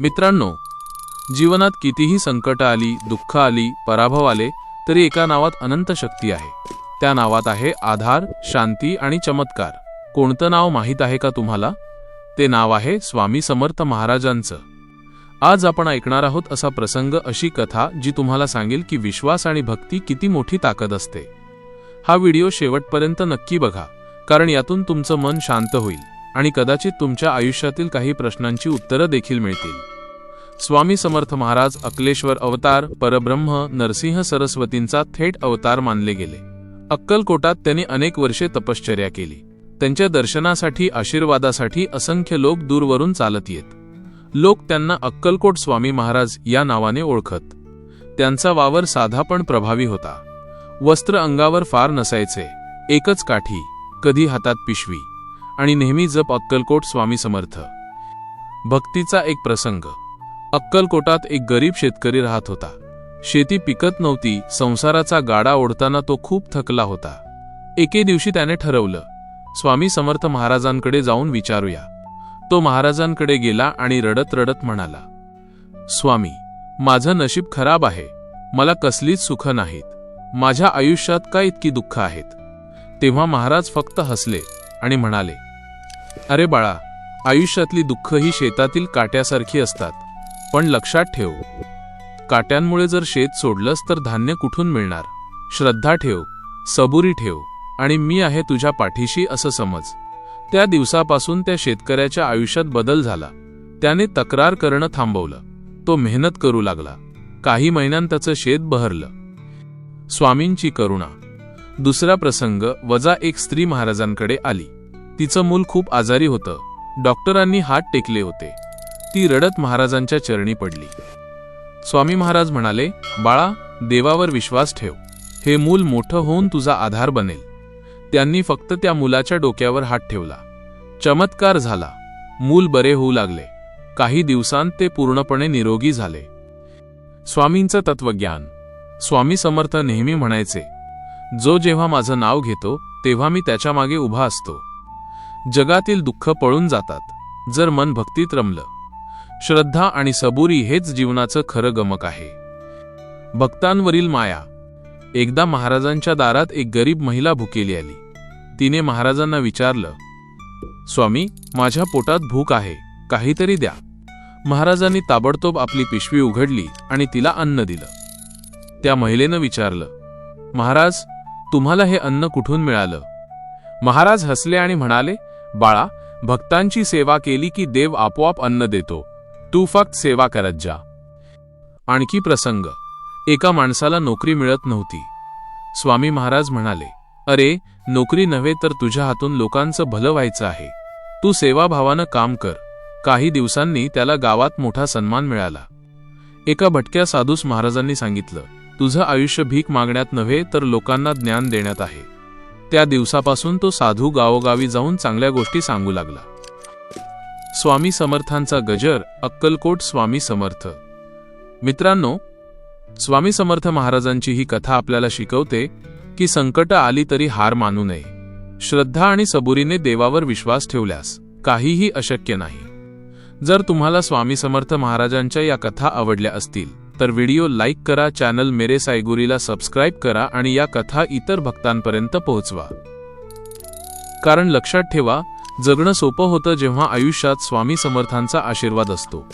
मित्रांनो जीवनात कितीही संकट आली दुःख आली पराभव आले तरी एका नावात अनंत शक्ती आहे. त्या नावात आहे आधार शांती आणि चमत्कार. कोणतं नाव माहीत आहे का तुम्हाला? ते नाव आहे स्वामी समर्थ महाराजांचं. आज आपण ऐकणार आहोत असा प्रसंग अशी कथा जी तुम्हाला सांगेल की विश्वास आणि भक्ती किती मोठी ताकद असते. हा व्हिडिओ शेवटपर्यंत नक्की बघा कारण यातून तुमचं मन शांत होईल. आणि कदाचित तुमच्या आयुष्यातील काही प्रश्नांची उत्तरं देखील मिळतील. स्वामी समर्थ महाराज अकलेश्वर अवतार परब्रह्म नरसिंह सरस्वतींचा थेट अवतार मानले गेले. अक्कलकोटात त्यांनी अनेक वर्षे तपश्चर्या केली. त्यांच्या दर्शनासाठी आशीर्वादासाठी असंख्य लोक दूरवरून चालत येत. लोक त्यांना अक्कलकोट स्वामी महाराज या नावाने ओळखत. त्यांचा वावर साधा पण प्रभावी होता. वस्त्र अंगावर फार नसायचे. एकच काठी कधी हातात पिशवी. आणि नेहमी जप अक्कलकोट स्वामी समर्थ. भक्तीचा एक प्रसंग. अक्कलकोटात एक गरीब शेतकरी राहत होता. शेती पिकत नव्हती संसाराचा गाडा ओढताना तो खूप थकला होता. एके दिवशी त्याने ठरवलं स्वामी समर्थ महाराजांकडे जाऊन विचारूया. तो महाराजांकडे गेला आणि रडत रडत म्हणाला स्वामी माझं नशीब खराब आहे. मला कसलीच सुख नाहीत. माझ्या आयुष्यात का इतकी दुःख आहेत? तेव्हा महाराज फक्त हसले आणि म्हणाले अरे बाळा आयुष्यातली दुःख ही शेतातील काट्यासारखी असतात. पण लक्षात ठेव. काट्यांमुळे जर शेत सोडलंस तर धान्य कुठून मिळणार? श्रद्धा ठेव. सबुरी ठेव. आणि मी आहे तुझ्या पाठीशी असं समज. त्या दिवसापासून त्या शेतकऱ्याच्या आयुष्यात बदल झाला. त्याने तक्रार करणं थांबवलं. तो मेहनत करू लागला. काही महिन्यात त्याचं शेत बहरलं. स्वामींची करुणा. दुसरा प्रसंग वजा एक स्त्री महाराजांकडे आली. तिचं मूल खूप आजारी होतं. डॉक्टरांनी हात टेकले होते. ती रडत महाराजांच्या चरणी पडली. स्वामी महाराज म्हणाले बाळा देवावर विश्वास ठेव. हे मूल मोठं होऊन तुझा आधार बनेल. त्यांनी फक्त त्या मुलाच्या डोक्यावर हात ठेवला. चमत्कार झाला. मूल बरे होऊ लागले. काही दिवसांत ते पूर्णपणे निरोगी झाले. स्वामींचं तत्वज्ञान स्वामी समर्थ नेहमी म्हणायचे जो जेव्हा माझं नाव घेतो तेव्हा मी त्याच्यामागे उभा असतो. जगातील दुःख पळून जातात जर मन भक्तीत रमलं. श्रद्धा आणि सबुरी हेच जीवनाचं खरं गमक आहे. भक्तांवरील माया. एकदा महाराजांच्या दारात एक गरीब महिला भुकेली आली. तिने महाराजांना विचारलं स्वामी माझ्या पोटात भूक आहे काहीतरी द्या. महाराजांनी ताबडतोब आपली पिशवी उघडली आणि तिला अन्न दिलं. त्या महिलेनं विचारलं महाराज तुम्हाला हे अन्न कुठून मिळालं? महाराज हसले आणि म्हणाले बाळा भक्तांची सेवा केली की देव आपोआप अन्न देतो. तू फक्त सेवा करत जा. आणखी प्रसंग. एका माणसाला नोकरी मिळत नव्हती. स्वामी महाराज म्हणाले अरे नोकरी नव्हे तर तुझ्या हातून लोकांचं भलं व्हायचं आहे. तू सेवाभावानं काम कर. काही दिवसांनी त्याला गावात मोठा सन्मान मिळाला. एका भटक्या साधूस महाराजांनी सांगितलं तुझं आयुष्य भीक मागण्यात नव्हे तर लोकांना ज्ञान देण्यात आहे. त्या दिवसापासून तो साधू गावोगावी जाऊन चांगल्या गोष्टी सांगू लागला. स्वामी समर्थांचा गजर अक्कलकोट स्वामी समर्थ. मित्रांनो स्वामी समर्थ महाराजांची ही कथा आपल्याला शिकवते की संकट आली तरी हार मानू नये. श्रद्धा आणि सबुरीने देवावर विश्वास ठेवल्यास काहीही अशक्य नाही. जर तुम्हाला स्वामी समर्थ महाराजांच्या या कथा आवडल्या असतील तर व्हिडिओ लाईक करा चॅनल मेरे सायगुरीला सबस्क्राईब करा आणि या कथा इतर भक्तांपर्यंत पोहोचवा. कारण लक्षात ठेवा जगणं सोपं होतं जेव्हा आयुष्यात स्वामी समर्थांचा आशीर्वाद असतो.